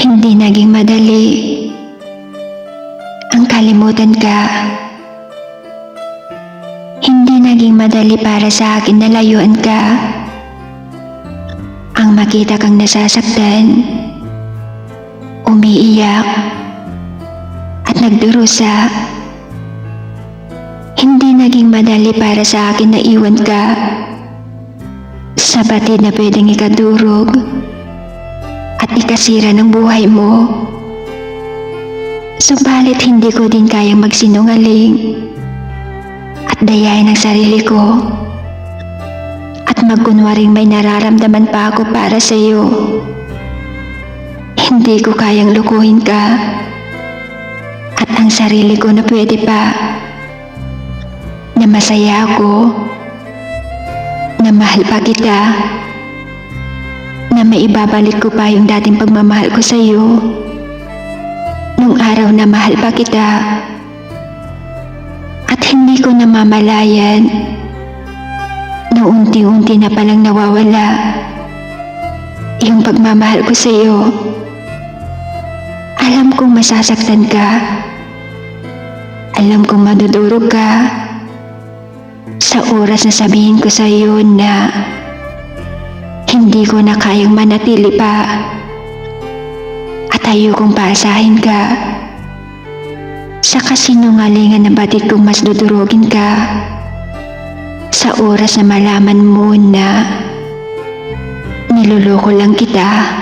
Hindi naging madali. Ang kalimutan ka. Hindi naging madali para sa akin na layuan ka. Ang makita kang nasasaktan, umiiyak, at nagdurusa. Hindi naging madali para sa akin na iwan ka sa batid na pwedeng ikadurog at ikasira ng buhay mo. Subalit hindi ko din kayang magsinungaling at dayain ang sarili ko at magkunwaring may nararamdaman pa ako para sa iyo. Hindi ko kayang lukuhin ka at ang sarili ko na pwede pa na masaya ako na mahal pa kita na maibabalik ko pa yung dating pagmamahal ko sa iyo nung araw na mahal pa kita at hindi ko namamalayan na unti-unti na palang nawawala yung pagmamahal ko sa iyo alam kong masasaktan ka. Alam kong madudurog ka sa oras na sabihin ko sa iyo na hindi ko na kayang manatili pa. At ayokong paasahin ka. Sa kasinungalingan na batid kong mas dudurogin ka sa oras na malaman mo na niloloko lang kita